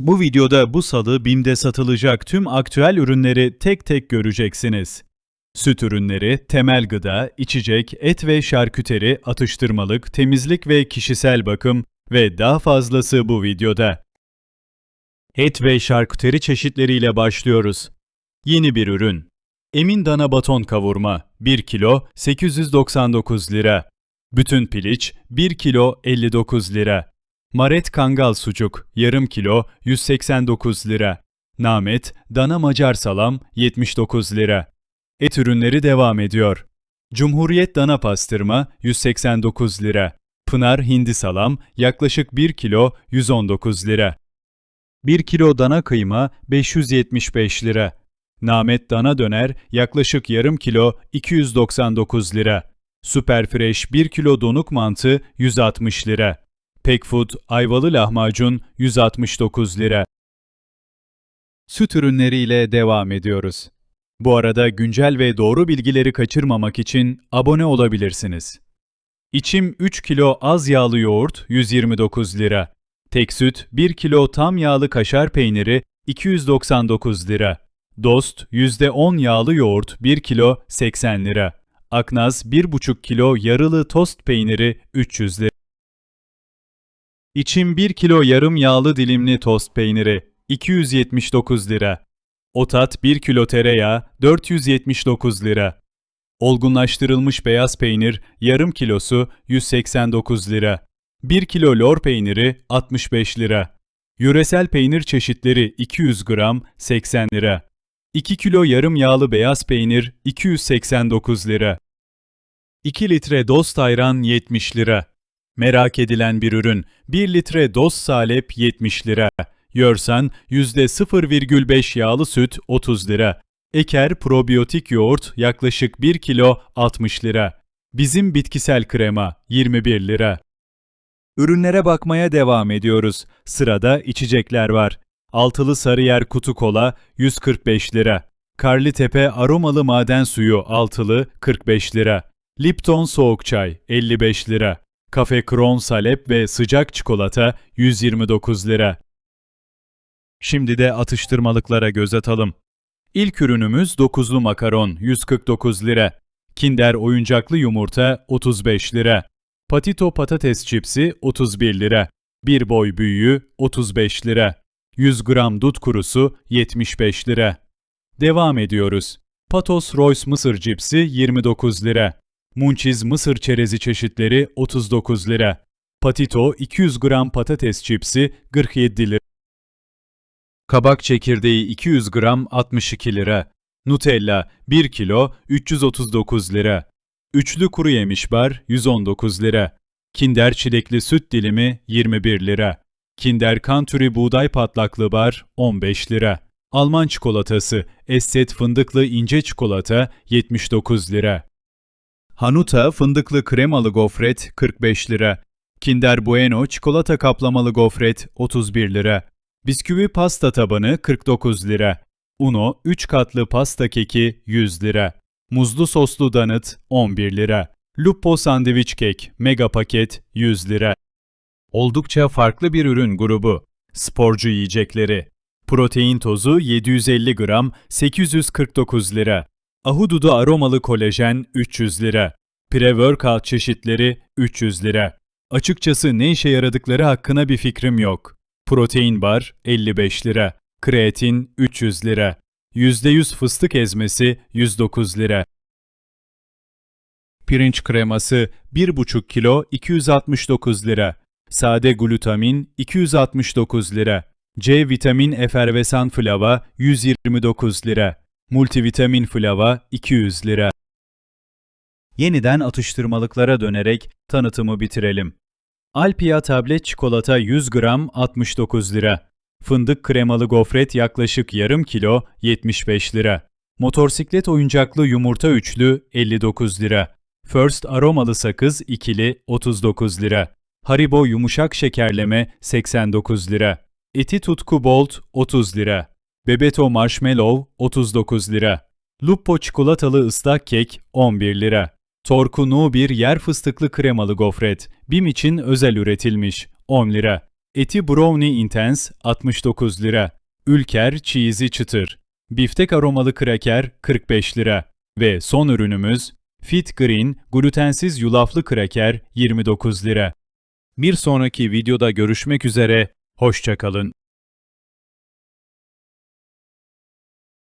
Bu videoda bu salı BİM'de satılacak tüm aktüel ürünleri tek tek göreceksiniz. Süt ürünleri, temel gıda, içecek, et ve şarküteri, atıştırmalık, temizlik ve kişisel bakım ve daha fazlası bu videoda. Et ve şarküteri çeşitleriyle başlıyoruz. Yeni bir ürün. Emin dana baton kavurma 1 kilo 899 lira. Bütün piliç 1 kilo 59 lira. Maret kangal sucuk yarım kilo 189 lira. Namet dana macar salam 79 lira. Et ürünleri devam ediyor. Cumhuriyet dana pastırma 189 lira. Pınar hindi salam yaklaşık 1 kilo 119 lira. 1 kilo dana kıyma 575 lira. Namet dana döner yaklaşık yarım kilo 299 lira. Superfresh 1 kilo donuk mantı 160 lira. Pekfood ayvalı lahmacun 169 lira. Süt ürünleriyle devam ediyoruz. Bu arada güncel ve doğru bilgileri kaçırmamak için abone olabilirsiniz. İçim 3 kilo az yağlı yoğurt 129 lira. Tek süt 1 kilo tam yağlı kaşar peyniri 299 lira. Dost %10 yağlı yoğurt 1 kilo 80 lira. Aknaz 1,5 kilo yarılı tost peyniri 300 lira. İçim 1 kilo yarım yağlı dilimli tost peyniri 279 lira. Otat 1 kilo tereyağı 479 lira. Olgunlaştırılmış beyaz peynir yarım kilosu 189 lira. 1 kilo lor peyniri 65 lira. Yöresel peynir çeşitleri 200 gram 80 lira. 2 kilo yarım yağlı beyaz peynir 289 lira. 2 litre dost ayran 70 lira. Merak edilen bir ürün 1 litre dost salep 70 lira. Yorsan %0,5 yağlı süt 30 lira. Eker probiyotik yoğurt yaklaşık 1 kilo 60 lira. Bizim bitkisel krema 21 lira. Ürünlere bakmaya devam ediyoruz. Sırada içecekler var. Altılı Sarıyer kutu kola 145 lira. Karlitepe aromalı maden suyu altılı 45 lira. Lipton soğuk çay 55 lira. Kafe Kron salep ve sıcak çikolata 129 lira. Şimdi de atıştırmalıklara göz atalım. İlk ürünümüz dokuzlu makaron 149 lira. Kinder oyuncaklı yumurta 35 lira. Patito patates çipsi 31 lira. Bir boy büyüğü 35 lira. 100 gram dut kurusu 75 lira. Devam ediyoruz. Patos Royce mısır cipsi 29 lira. Munchiz mısır çerezi çeşitleri 39 lira. Patito 200 gram patates çipsi 47 lira. Kabak çekirdeği 200 gram 62 lira. Nutella 1 kilo 339 lira. Üçlü kuru yemiş bar 119 lira. Kinder çilekli süt dilimi 21 lira. Kinder Country buğday patlaklı bar 15 lira. Alman çikolatası Esset fındıklı ince çikolata 79 lira. Hanuta fındıklı kremalı gofret 45 lira. Kinder Bueno çikolata kaplamalı gofret 31 lira. Bisküvi pasta tabanı 49 lira. Uno 3 katlı pasta keki 100 lira. Muzlu soslu donut 11 lira. Lupo sandviç kek mega paket 100 lira. Oldukça farklı bir ürün grubu. Sporcu yiyecekleri. Protein tozu 750 gram 849 lira. Ahududu aromalı kolajen 300 lira. Pre-workout çeşitleri 300 lira. Açıkçası ne işe yaradıkları hakkında bir fikrim yok. Protein bar 55 lira. Kreatin 300 lira. %100 fıstık ezmesi 109 lira. Pirinç kreması 1,5 kilo 269 lira. Sade glutamin 269 lira. C vitamin efervesan flava 129 lira. Multivitamin flava 200 lira. Yeniden atıştırmalıklara dönerek tanıtımı bitirelim. Alpia tablet çikolata 100 gram 69 lira. Fındık kremalı gofret yaklaşık yarım kilo 75 lira. Motorsiklet oyuncaklı yumurta üçlü 59 lira. First aromalı sakız ikili 39 lira. Haribo yumuşak şekerleme 89 lira. Eti tutku bolt 30 lira. Bebeto marshmallow 39 lira. Lupo çikolatalı ıslak kek 11 lira. Torku No bir yer fıstıklı kremalı gofret. BİM için özel üretilmiş 10 lira. Eti Brownie Intense 69 lira. Ülker Cheesy Çıtır. Biftek aromalı kraker 45 lira. Ve son ürünümüz Fit Green glutensiz yulaflı kraker 29 lira. Bir sonraki videoda görüşmek üzere, hoşçakalın.